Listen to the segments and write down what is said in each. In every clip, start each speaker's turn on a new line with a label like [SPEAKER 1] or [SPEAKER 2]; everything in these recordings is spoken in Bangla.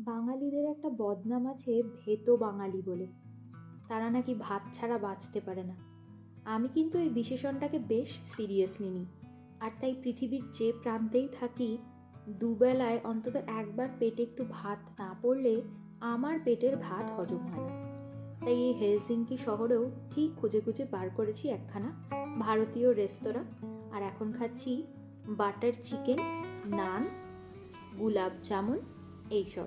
[SPEAKER 1] বাঙালিদের একটা বদনাম আছে ভেতো বাঙালি বলে। তারা নাকি ভাত ছাড়া বাঁচতে পারে না। আমি কিন্তু এই বিশেষণটাকে বেশ সিরিয়াসলি নিই। আর তাই পৃথিবীর যে প্রান্তেই থাকি, দুবেলায় অন্তত একবার পেটে একটু ভাত না পড়লে আমার পেটের ভাত হজম হয় না। তাই এই হেলসিঙ্কি শহরেও ঠিক খুঁজে খুঁজে বার করেছি একখানা ভারতীয় রেস্তোরাঁ। আর এখন খাচ্ছি বাটার চিকেন, নান, গুলাব জামুন, এইসব।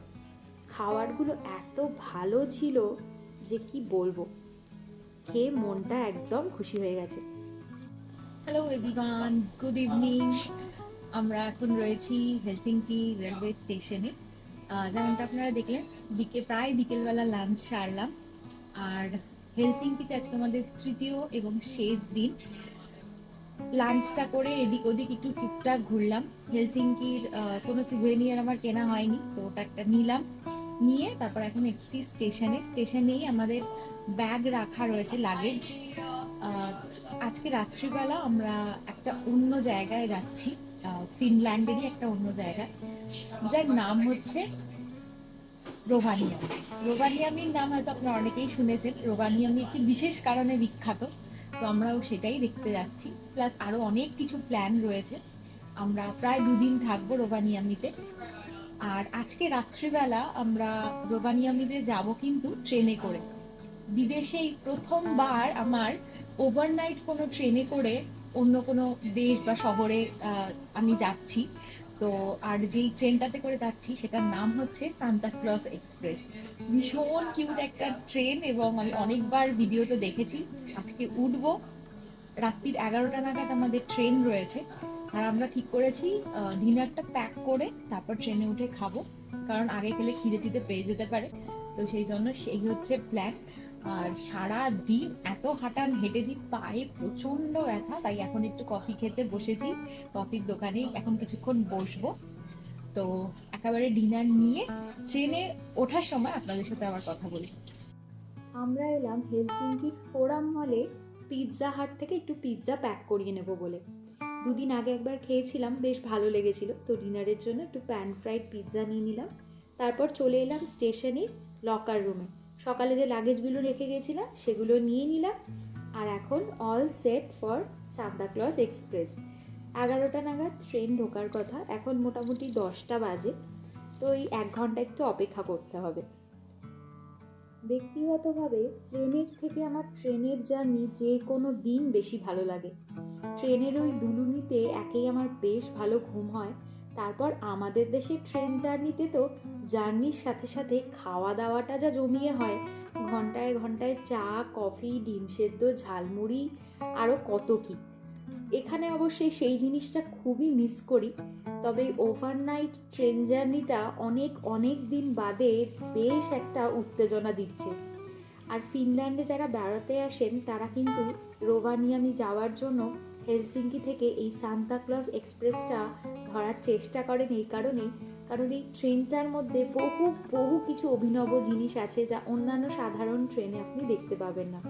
[SPEAKER 1] খাবারগুলো এত ভালো ছিল যে কি বলব? খেয়ে মনটা একদম খুশি হয়ে গেছে।
[SPEAKER 2] হ্যালো এভরিওয়ান গুড ইভিনিং আমরা এখন রয়েছি হেলসিংকি রেলওয়ে স্টেশনে। যেমনটা আপনারা দেখলেন বিকে প্রায় বিকেলবেলা লাঞ্চ সারলাম। আর হেলসিংকিতে আজকে আমাদের তৃতীয় এবং শেষ দিন। লাঞ্চটা করে এদিক ওদিক একটু টুকটাক ঘুরলাম। হেলসিঙ্কির আহ, কোনো সুভেনিয়ার আমার কেনা হয়নি তো ওটা একটা নিলাম। নিয়ে তারপর এখন এক্সটি স্টেশনে। স্টেশনেই আমাদের ব্যাগ রাখা রয়েছে লাগেজ আজকে রাত্রিবেলা আমরা একটা অন্য জায়গায় যাচ্ছি। ফিনল্যান্ডেরই একটা অন্য জায়গা, যার নাম হচ্ছে রোভানিয়াম রোভানিয়ামির নাম হয়তো আপনারা অনেকেই শুনেছেন। রোভানিয়ামি একটি বিশেষ কারণে বিখ্যাত, তো আমরাও সেটাই দেখতে যাচ্ছি। প্লাস আরও অনেক কিছু প্ল্যান রয়েছে। আমরা প্রায় দুদিন থাকব রোভানিয়ামিতে আর আজকে রাত্রিবেলা আমরা রোভানিয়ামিতে যাব কিন্তু ট্রেনে করে। বিদেশে এই প্রথমবার আমার ওভারনাইট কোনো ট্রেনে করে অন্য কোনো দেশ বা শহরে আমি যাচ্ছি। তো আর যেই ট্রেনটাতে করে যাচ্ছি সেটার নাম হচ্ছে সান্তা ক্লজ এক্সপ্রেস। ভীষণ কিউট একটা ট্রেন এবং আমি অনেকবার ভিডিওতে দেখেছি। আজকে উঠবো। রাত্রির এগারোটা নাগাদ আমাদের ট্রেন রয়েছে। আর আমরা ঠিক করেছি ডিনারটা প্যাক করে তারপর ট্রেনে উঠে খাব। কারণ আগে গেলে খিদে টিদে পেয়ে যেতে পারে। তো সেই জন্য সেই হচ্ছে প্ল্যান আর সারা দিন এত হাঁটান, হেঁটেছি, পায়ে প্রচণ্ড ব্যথা, তাই এখন একটু কফি খেতে বসেছি। কফির দোকানেই এখন কিছুক্ষণ বসবো। তো একেবারে ডিনার নিয়ে ট্রেনে ওঠার সময় আপনাদের সাথে আবার কথা বলি।
[SPEAKER 1] আমরা এলাম হেলসিঙ্কির ফোরাম মলে পিৎজা হাট থেকে একটু পিৎজা প্যাক করিয়ে নেব বলে। দুদিন আগে একবার খেয়েছিলাম, বেশ ভালো লেগেছিল। তো ডিনারের জন্য একটু প্যান ফ্রাইড পিৎজা নিয়ে নিলাম। তারপর চলে এলাম স্টেশনের লকার রুমে। সকালে যে লাগেজগুলো রেখে গেছিলাম, সেগুলো নিয়ে নিলাম। আর এখন all set for Santa Claus Express এগারোটা নাগাদ ট্রেন ঢোকার কথা, এখন মোটামুটি দশটা বাজে। তো এই এক ঘণ্টা একটু অপেক্ষা করতে হবে। ব্যক্তিগতভাবে প্লেনের থেকে আমার ট্রেনের জার্নি যে কোনো দিন বেশি ভালো লাগে। ট্রেনের ওই দুলুনিতে একেই আমার বেশ ভালো ঘুম হয়। তারপর আমাদের দেশের ট্রেন জার্নিতে তো জার্নির সাথে সাথে খাওয়া দাওয়াটা যা জমিয়ে হয়। ঘন্টায় ঘন্টায় চা, কফি, ডিম সেদ্ধ, ঝালমুড়ি আরও কত কি। এখানে অবশ্যই সেই জিনিসটা খুবই মিস করি। তবে ওভারনাইট ট্রেন জার্নিটা অনেক অনেক দিন বাদে বেশ একটা উত্তেজনা দিচ্ছে। আর ফিনল্যান্ডে যারা বেড়াতে আসেন, তারা কিন্তু রোভানিয়ামি যাওয়ার জন্য হেলসিঙ্কি থেকে এই সান্তা ক্লজ এক্সপ্রেসটা ধরার চেষ্টা করেন এই কারণেই কারণ এই ট্রেনটার মধ্যে বহু বহু কিছু অভিনব জিনিস আছে যা অন্যান্য সাধারণ ট্রেনে আপনি দেখতে পাবেন না।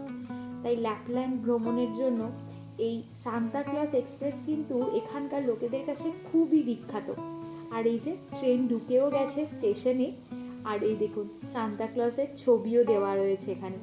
[SPEAKER 1] তাই ল্যাপল্যান্ড ভ্রমণের জন্য এই সান্তা ক্লজ এক্সপ্রেস কিন্তু এখানকার লোকেদের কাছে খুবই বিখ্যাত। আর এই যে ট্রেন ঢুকেও গেছে স্টেশনে, আর এই দেখুন সান্তা ক্লজের ছবিও দেওয়া রয়েছে এখানে।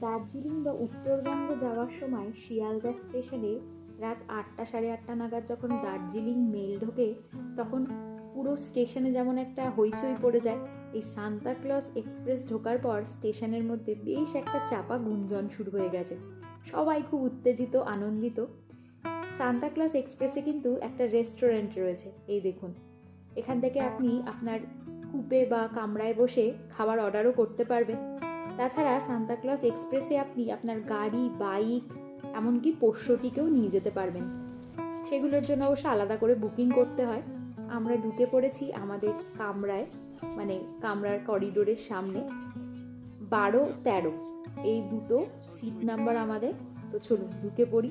[SPEAKER 1] দার্জিলিং বা উত্তরবঙ্গ যাওয়ার সময় শিয়ালদা স্টেশনে রাত আটটা সাড়ে আটটা নাগাদ যখন দার্জিলিং মেল ঢোকে, তখন পুরো স্টেশনে যেমন একটা হইচই পড়ে যায়। এই সান্তা ক্লজ এক্সপ্রেস ঢোকার পর স্টেশনের মধ্যে বেশ একটা চাপা গুঞ্জন শুরু হয়ে গেছে। সবাই খুব উত্তেজিত, আনন্দিত। সান্তা ক্লজ এক্সপ্রেসে কিন্তু একটা রেস্টুরেন্ট রয়েছে, এই দেখুন। এখান থেকে আপনি আপনার কূপে বা কামরায় বসে খাবার অর্ডারও করতে পারবেন। তাছাড়া সান্তাক্লস এক্সপ্রেসে আপনি আপনার গাড়ি, বাইক, এমনকি পোষ্যটিকেও নিয়ে যেতে পারবেন। সেগুলোর জন্য অবশ্য আলাদা করে বুকিং করতে হয়। আমরা ঢুকে পড়েছি আমাদের কামরায় মানে কামরার করিডোরের সামনে। বারো তেরো। এই দুটো সিট নাম্বার আমাদের। তো চলুন, ঢুকে পড়ি।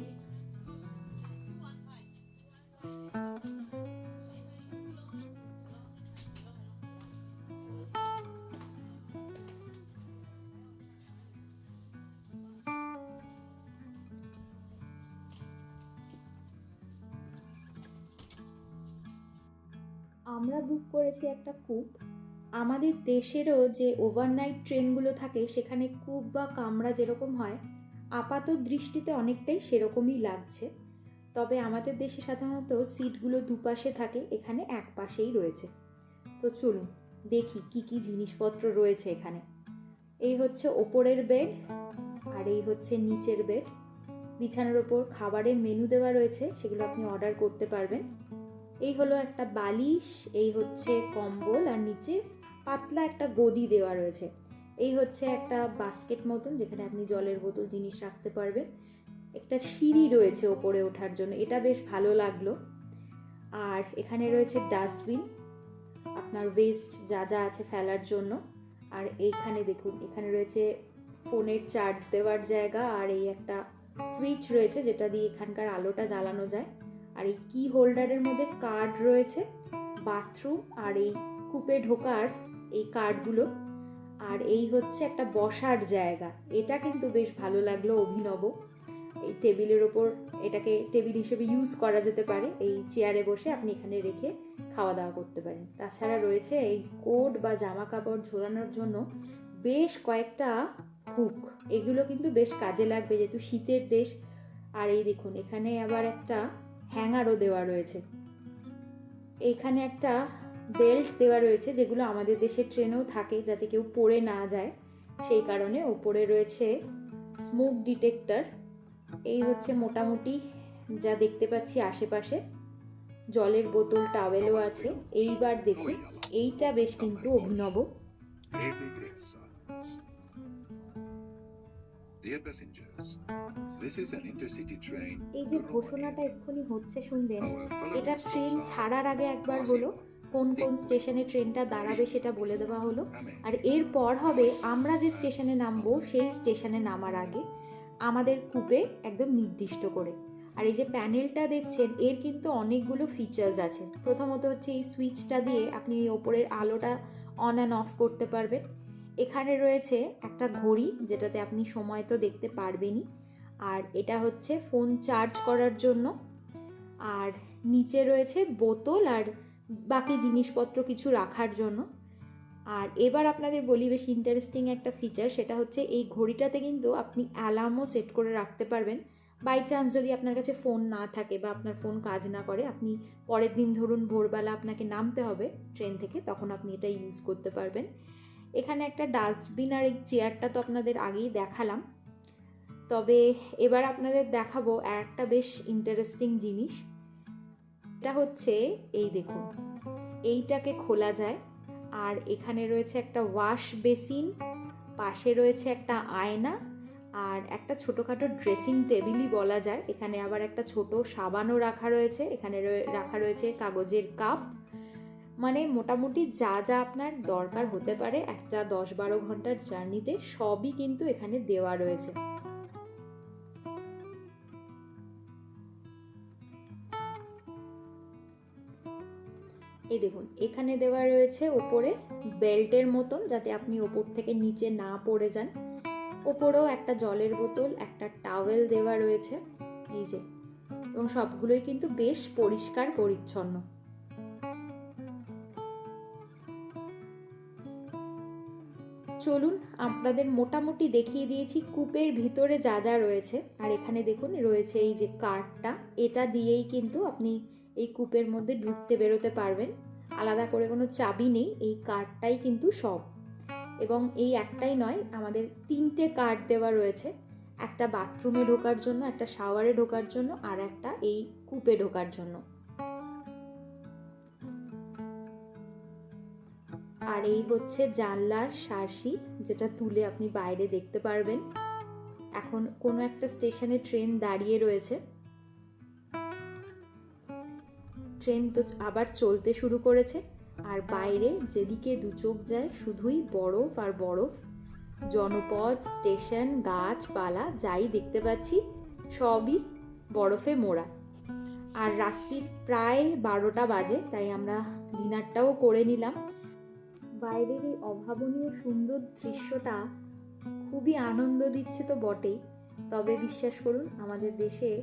[SPEAKER 1] আমরা বুক করেছি একটা কূপ আমাদের দেশেরও যে ওভারনাইট ট্রেনগুলো থাকে, সেখানে কূপ বা কামরা যেরকম হয়, আপাত দৃষ্টিতে অনেকটাই সেরকমই লাগছে। তবে আমাদের দেশে সাধারণত সিটগুলো দুপাশে থাকে, এখানে এক পাশেই রয়েছে। তো চলুন, দেখি কি কি জিনিসপত্র রয়েছে এখানে। এই হচ্ছে ওপরের বেড আর এই হচ্ছে নিচের বেড বিছানার ওপর খাবারের মেনু দেওয়া রয়েছে, সেগুলো আপনি অর্ডার করতে পারবেন। এই হলো একটা বালিশ, এই হচ্ছে কম্বল, আর নিচে পাতলা একটা গদি দেওয়া রয়েছে। এই হচ্ছে একটা বাস্কেট মতন যেখানে আপনি জলের বোতল, জিনিস রাখতে পারবেন। একটা সিঁড়ি রয়েছে ওপরে ওঠার জন্য, এটা বেশ ভালো লাগল। আর এখানে রয়েছে ডাস্টবিন আপনার ওয়েস্ট যা যা আছে ফেলার জন্য। আর এইখানে দেখুন, এখানে রয়েছে ফোনের চার্জ দেওয়ার জায়গা, আর এই একটা সুইচ রয়েছে যেটা দিয়ে এখানকার আলোটা জ্বালানো যায়। আর এই কি হোল্ডারের মধ্যে কার্ড রয়েছে বাথরুম আর এই কূপে ঢোকার এই কার্ডগুলো আর এই হচ্ছে একটা বসার জায়গা। এটা কিন্তু বেশ ভালো লাগল অভিনব। এই টেবিলের ওপর এটাকে টেবিল হিসেবে ইউজ করা যেতে পারে। এই চেয়ারে বসে আপনি এখানে রেখে খাওয়া দাওয়া করতে পারেন। তাছাড়া রয়েছে এই কোট বা জামা কাপড় ঝোলানোর জন্য বেশ কয়েকটা হুক এগুলো কিন্তু বেশ কাজে লাগবে যেহেতু শীতের দেশ। আর এই দেখুন, এখানে আবার একটা হ্যাঙ্গারও দেওয়া রয়েছে। এখানে একটা বেল্ট দেওয়া রয়েছে, যেগুলো আমাদের দেশের ট্রেনেও থাকে যাতে কেউ পড়ে না যায়। সেই কারণে ওপরে রয়েছে স্মোক ডিটেক্টর। এই হচ্ছে মোটামুটি যা দেখতে পাচ্ছি আশেপাশে। জলের বোতল, টাওয়েলও আছে। এইবার দেখুন, এইটা বেশ কিন্তু অভিনব।
[SPEAKER 3] Dear passengers, this is an intercity train.
[SPEAKER 1] এই যে ঘোষণাটা এক্ষুনি হচ্ছে শুনলেন এটা ট্রেন ছাড়ার আগে একবার হলো কোন কোন স্টেশনে ট্রেনটা দাঁড়াবে সেটা বলে দেওয়া হলো। আর এরপর হবে আমরা যে স্টেশনে নামবো সেই স্টেশনে নামার আগে আমাদের কূপে একদম নির্দিষ্ট করে। আর এই যে প্যানেলটা দেখছেন এর কিন্তু অনেকগুলো ফিচার্স আছে। প্রথমত হচ্ছে এই সুইচটা দিয়ে আপনি এই ওপরের আলোটা অন অ্যান্ড অফ করতে পারবেন। এখানে রয়েছে একটা ঘড়ি যেটাতে আপনি সময় তো দেখতে পারবেনই। আর এটা হচ্ছে ফোন চার্জ করার জন্য। আর নিচে রয়েছে বোতল আর বাকি জিনিসপত্র কিছু রাখার জন্য। আর এবার আপনাদের বলি বেশ ইন্টারেস্টিং একটা ফিচার সেটা হচ্ছে এই ঘড়িটাতে কিন্তু আপনি অ্যালার্মও সেট করে রাখতে পারবেন। বাই চান্স যদি আপনার কাছে ফোন না থাকে বা আপনার ফোন কাজ না করে, আপনি পরের দিন ধরুন ভোরবেলা আপনাকে নামতে হবে ট্রেন থেকে, তখন আপনি এটা ইউজ করতে পারবেন। এখানে একটা ডাস্টবিন আর এই চেয়ারটা তো আপনাদের আগেই দেখালাম। তবে এবার আপনাদের দেখাবো একটা বেশ ইন্টারেস্টিং জিনিস। এটা হচ্ছে, এই দেখুন, এইটাকে খোলা যায় আর এখানে রয়েছে একটা ওয়াশ বেসিন, পাশে রয়েছে একটা আয়না আর একটা ছোটোখাটো ড্রেসিং টেবিলই বলা যায়। এখানে আবার একটা ছোট সাবানও রাখা রয়েছে, এখানে রাখা রয়েছে কাগজের কাপ। মানে মোটামুটি যা যা আপনার দরকার হতে পারে, একটা দশ বারো ঘণ্টার জার্নিতে সবই কিন্তু এখানে দেওয়া রয়েছে। এই দেখুন, এখানে দেওয়া রয়েছে ওপরে বেল্টের মতন যাতে আপনি ওপর থেকে নিচে না পড়ে যান। ওপরেও একটা জলের বোতল, একটা টাওয়েল দেওয়া রয়েছে, এই যে। এবং সবগুলোই কিন্তু বেশ পরিষ্কার পরিচ্ছন্ন। চলুন আপনাদের মোটামুটি দেখিয়ে দিয়েছি কূপের ভিতরে যা যা রয়েছে। আর এখানে দেখুন, রয়েছে এই যে কার্ডটা এটা দিয়েই কিন্তু আপনি এই কূপের মধ্যে ঢুকতে বেরোতে পারবেন। আলাদা করে কোনো চাবি নেই, এই কার্ডটাই কিন্তু সব। এবং এই একটাই নয়, আমাদের তিনটে কার্ড দেওয়া রয়েছে। একটা বাথরুমে ঢোকার জন্য, একটা শাওয়ারে ঢোকার জন্য, আর একটা এই কূপে ঢোকার জন্য। আর এই হচ্ছে জানলার শার্সি যেটা তুলে আপনি বাইরে দেখতে পারবেন। এখন কোনো একটা স্টেশনে ট্রেন দাঁড়িয়ে রয়েছে। ট্রেন তো আবার চলতে শুরু করেছে। আর বাইরে যেদিকে দু চোখ যায়, শুধুই বরফ আর বরফ। জনপদ, স্টেশন, গাছপালা, যাই দেখতে পাচ্ছি, সবই বরফে মোড়া। আর রাত্রি প্রায় বারোটা বাজে, তাই আমরা ডিনারটাও করে নিলাম। বাইরের এই অভাবনীয় সুন্দর দৃশ্যটা খুবই আনন্দ দিচ্ছে তো বটেই। তবে বিশ্বাস করুন, আমাদের দেশে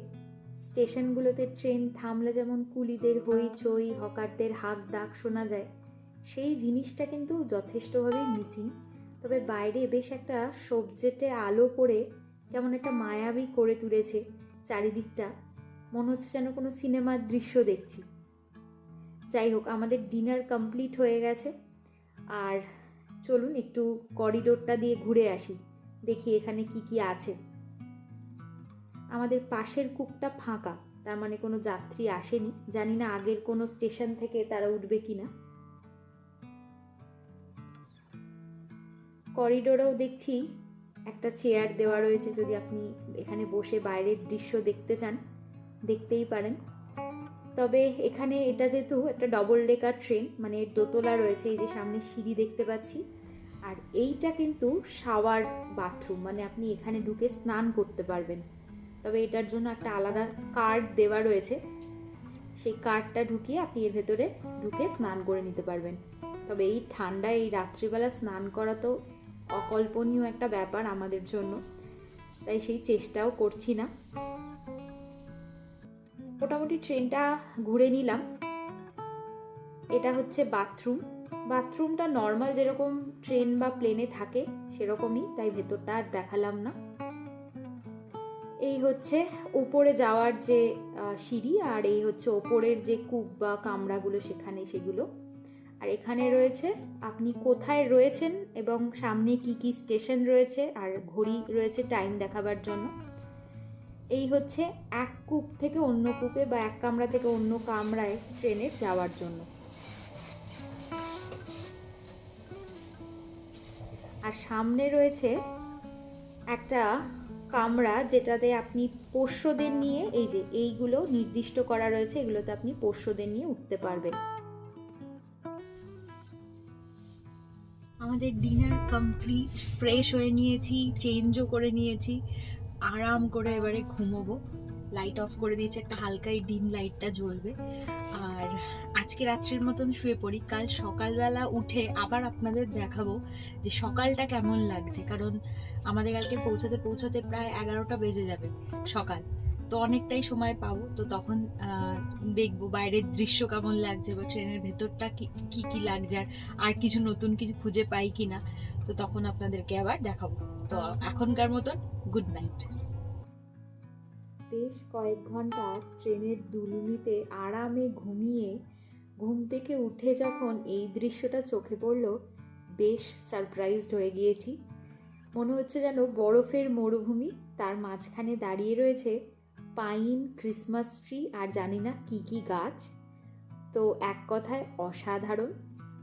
[SPEAKER 1] স্টেশনগুলোতে ট্রেন থামলে যেমন কুলিদের হইচই হকারদের হাক ডাক শোনা যায়, সেই জিনিসটা কিন্তু যথেষ্টভাবেই মিসিং তবে বাইরে বেশ একটা সবজেটে আলো পড়ে, কেমন একটা মায়াবী করে তুলেছে চারিদিকটা। মনে হচ্ছে যেন কোনো সিনেমার দৃশ্য দেখছি। যাই হোক, আমাদের ডিনার কমপ্লিট হয়ে গেছে। আর চলুন একটু করিডোরটা দিয়ে ঘুরে আসি, দেখি এখানে কি কি আছে। আমাদের পাশের কূপটা ফাঁকা, তার মানে কোনো যাত্রী আসেনি। জানি না আগের কোনো স্টেশন থেকে তারা উঠবে কি না করিডোরেও দেখছি একটা চেয়ার দেওয়া রয়েছে, যদি আপনি এখানে বসে বাইরের দৃশ্য দেখতে চান, দেখতেই পারেন। তবে এখানে এটা যেহেতু একটা ডবল ডেকার ট্রেন মানে দোতলা রয়েছে, এই যে সামনে সিঁড়ি দেখতে পাচ্ছি। আর এইটা কিন্তু শাওয়ার বাথরুম মানে আপনি এখানে ঢুকে স্নান করতে পারবেন। তবে এটার জন্য একটা আলাদা কার্ড দেওয়া রয়েছে। সেই কার্ডটা ঢুকিয়ে আপনি এর ভেতরে ঢুকে স্নান করে নিতে পারবেন। তবে এই ঠান্ডায় এই রাত্রিবেলা স্নান করা তো অকল্পনীয় একটা ব্যাপার আমাদের জন্য। তাই সেই চেষ্টাও করছি না। মোটামুটি ট্রেনটা ঘুরে নিলাম। এটা হচ্ছে বাথরুম বাথরুমটা নর্মাল যেরকম ট্রেন বা প্লেনে থাকে, সেরকমই, তাই ভেতরটা আর দেখালাম না। এই হচ্ছে ওপরে যাওয়ার যে সিঁড়ি, আর এই হচ্ছে ওপরের যে কূপ বা কামরাগুলো সেখানে সেগুলো। আর এখানে রয়েছে, আপনি কোথায় রয়েছেন এবং সামনে কি কি স্টেশন রয়েছে, আর ঘড়ি রয়েছে টাইম দেখাবার জন্য। এই হচ্ছে এক কূপ থেকে অন্য কূপে বা এক কামরা থেকে অন্য কামরায় ট্রেনে যাওয়ার জন্য। আর সামনে রয়েছে একটা কামরা যেটাতে আপনি পোষ্যদের নিয়ে এই যে এইগুলো নির্দিষ্ট করা রয়েছে, এগুলোতে আপনি পোষ্যদের নিয়ে উঠতে পারবেন।
[SPEAKER 2] আমাদের ডিনার কমপ্লিট, ফ্রেশ হয়ে নিয়েছি, চেঞ্জও করে নিয়েছি। আরাম করে এবারে ঘুমোবো। লাইট অফ করে দিয়েছে, একটা হালকাই ডিম লাইটটা জ্বলবে। আর আজকে রাত্রির মতন শুয়ে পড়ি। কাল সকালবেলা উঠে আবার আপনাদের দেখাবো যে সকালটা কেমন লাগছে। কারণ আমাদের কালকে পৌঁছাতে পৌঁছাতে প্রায় এগারোটা বেজে যাবে সকাল। তো অনেকটাই সময় পাবো। তো তখন দেখব বাইরের দৃশ্য কেমন লাগছে বা ট্রেনের ভেতরটা কি কি কি লাগছে আর আর কিছু নতুন কিছু খুঁজে পাই কিনা। তো তখন আপনাদেরকে আবার দেখাবো। তো এখনকার মতন গুড নাইট।
[SPEAKER 1] বেশ কয়েক ঘণ্টা ট্রেনের দুলুনিতে আরামে ঘুমিয়ে ঘুম থেকে উঠে যখন এই দৃশ্যটা চোখে পড়ল, বেশ সারপ্রাইজড হয়ে গিয়েছি। মনে হচ্ছে যেন বরফের মরুভূমি, তার মাঝখানে দাঁড়িয়ে রয়েছে পাইন, ক্রিসমাস ট্রি আর জানি না কী কি গাছ। তো এক কথায় অসাধারণ,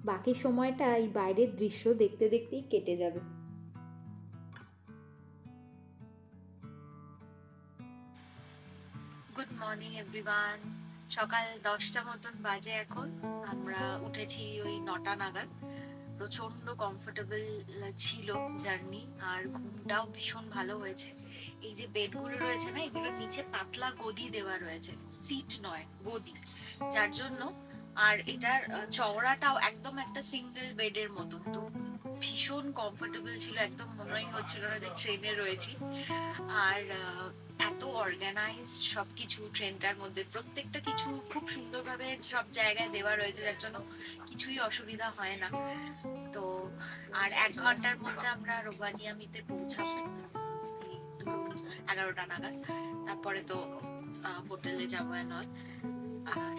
[SPEAKER 1] বাকি সময়টা এই বাইরের দৃশ্য দেখতে দেখতেই কেটে যাবে।
[SPEAKER 2] মর্নিং এভরিওয়ান সকাল দশটা মতন বাজে এখন। আমরা উঠেছি ওই নটা নাগাদ। প্রচণ্ড কমফোর্টেবল ছিল জার্নি আর ঘুমটাও ভীষণ ভালো হয়েছে। এই যে বেডগুলো রয়েছে না এগুলোর নিচে পাতলা গদি দেওয়া রয়েছে সিট নয়, গদি। যার জন্য, আর এটার চওড়াটাও একদম একটা সিঙ্গেল বেডের মতো তো ভীষণ কমফোর্টেবল ছিল, একদম মনেই হচ্ছিল না যে ট্রেনে রয়েছি। আর এত অর্গানাইজ সবকিছু, ট্রেনটার মধ্যে প্রত্যেকটা কিছু খুব সুন্দরভাবে সব জায়গায় দেওয়া রয়েছে, যার জন্য কিছুই অসুবিধা হয় না। তো, আর এক ঘণ্টার মধ্যে আমরা রোবানিয়ামিতে পৌঁছাবো। এগারোটা নাগাদ। তারপরে তো হোটেলে যাব নয়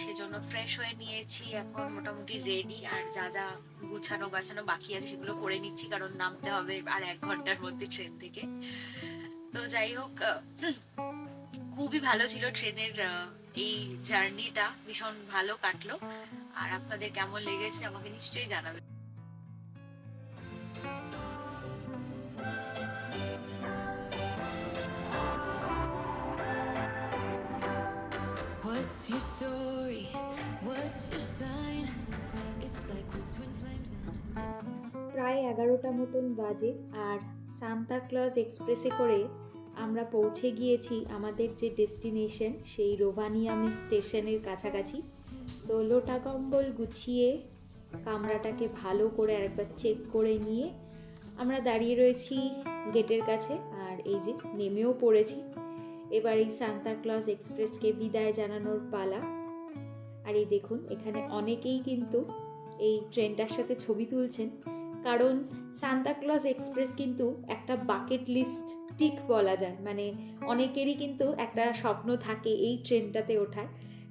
[SPEAKER 2] সেজন্য ফ্রেশ হয়ে নিয়েছি, এখন মোটামুটি রেডি আর যা যা গুছানো গাছানো বাকি আছে সেগুলো করে নিচ্ছি, কারণ নামতে হবে আর এক ঘণ্টার মধ্যে ট্রেন থেকে। তো যাই হোক খুবই ভালো ছিল ট্রেনের এই জার্নিটা ভীষণ ভালো কাটলো আর আপনাদের কেমন লেগেছে আমাকে নিশ্চয়ই জানাবেন
[SPEAKER 4] What's your story? What's your sign? It's like we're twin flames in a different.
[SPEAKER 1] প্রায় এগারোটা মতন বাজে আর সান্তা ক্লজ এক্সপ্রেসে করে আমরা পৌঁছে গিয়েছি আমাদের যে ডেস্টিনেশন, সেই রোভানিয়ামি স্টেশনের কাছাকাছি। তো লোটা কম্বল গুছিয়ে কামরাটাকে ভালো করে আরেকবার চেক করে নিয়ে আমরা দাঁড়িয়ে রয়েছি গেটের কাছে আর এই যে নেমেও পড়েছি।
[SPEAKER 5] এবার এই সান্তা ক্লজ এক্সপ্রেসকে বিদায় জানানোর পালা। আর এই দেখুন, এখানে অনেকেই কিন্তু এই ট্রেনটার সাথে ছবি তুলছেন। কারণ সান্তা ক্লজ এক্সপ্রেস কিন্তু একটা বাকেট লিস্ট টিক বলা যায়। মানে অনেকেরই কিন্তু একটা স্বপ্ন থাকে এই ট্রেনটাতে ওঠার,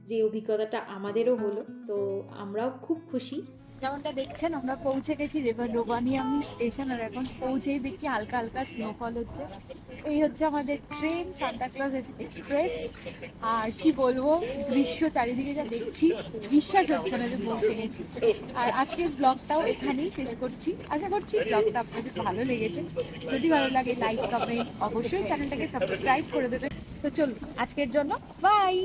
[SPEAKER 5] যে অভিজ্ঞতাটা আমাদেরও হলো। তো আমরাও খুব খুশি।
[SPEAKER 1] যেমনটা দেখছেন, আমরা পৌঁছে গেছি রেবার রোবানিয়ামি স্টেশন, আর এখন পৌঁছেই দেখছি হালকা হালকা স্নোফল হচ্ছে। এই হচ্ছে আমাদের ট্রেন সান্তাক্লজ এক্সপ্রেস আর কি বলব, দৃশ্য চারিদিকে যা দেখছি, বিশ্বাস হচ্ছে না যে পৌঁছে গেছি। আর আজকের ব্লগটাও এখানেই শেষ করছি। আশা করছি ব্লগটা আপনাদের ভালো লেগেছে। যদি ভালো লাগে লাইক কমেন্ট অবশ্যই চ্যানেলটাকে সাবস্ক্রাইব করে দেবে তো চলুন, আজকের জন্য বাই